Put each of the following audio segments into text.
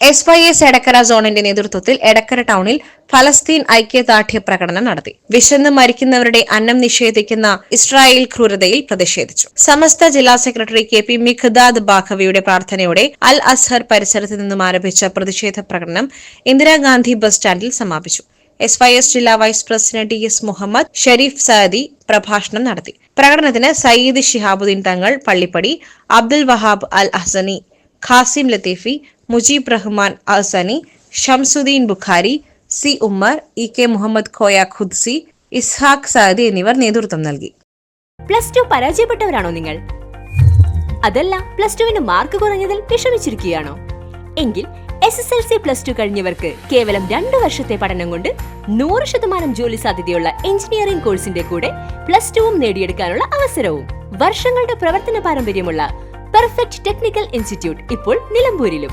S Y S Edakkara സോണിന്റെ നേതൃത്വത്തിൽ എടക്കര ടൗണിൽ ഫലസ്തീൻ ഐക്യദാർഢ്യ പ്രകടനം നടത്തി. വിശന്ന് മരിക്കുന്നവരുടെ അന്നം നിഷേധിക്കുന്ന ഇസ്രായേൽ ക്രൂരതയിൽ പ്രതിഷേധിച്ചു. സമസ്ത ജില്ലാ സെക്രട്ടറി കെ പി മിഖ്ദാദ് ബാഖവിയുടെ പ്രാർത്ഥനയോടെ അൽ അസ്ഹർ പരിസരത്ത് നിന്നും ആരംഭിച്ച പ്രതിഷേധ പ്രകടനം ഇന്ദിരാഗാന്ധി ബസ് സ്റ്റാൻഡിൽ സമാപിച്ചു. എസ് വൈ എസ് ജില്ലാ vice president T S Muhammad Sharif Saadi പ്രഭാഷണം നടത്തി. പ്രകടനത്തിന് Sayyid Shihabuddin Thangal Pallippadi Abdul Wahab Al Ahsani Qasim Latheefi Mujeeb Rahman Asani Shamsuddin Bukhari C Ummer E K Muhammad Koya Qudsi Ishaq Saadi എന്നിവർ നേതൃത്വം നൽകി. Plus two പരാജയപ്പെട്ടവരാണോ നിങ്ങൾ? അതല്ല plus ടുവിന് mark കുറഞ്ഞതിൽ വിഷമിച്ചിരിക്കുകയാണോ? എങ്കിൽ S S L C plus two കഴിഞ്ഞവർക്ക് കേവലം രണ്ടു വർഷത്തെ പഠനം കൊണ്ട് നൂറ് ശതമാനം ജോലി സാധ്യതയുള്ള എഞ്ചിനീയറിംഗ് കോഴ്സിന്റെ കൂടെ പ്ലസ് ടുവും നേടിയെടുക്കാനുള്ള അവസരവും. വർഷങ്ങളുടെ പ്രവർത്തന പാരമ്പര്യമുള്ള പെർഫെക്റ്റ് ടെക്നിക്കൽ ഇൻസ്റ്റിറ്റ്യൂട്ട് ഇപ്പോൾ നിലമ്പൂരിലും.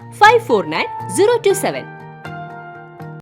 five four nine zero two seven.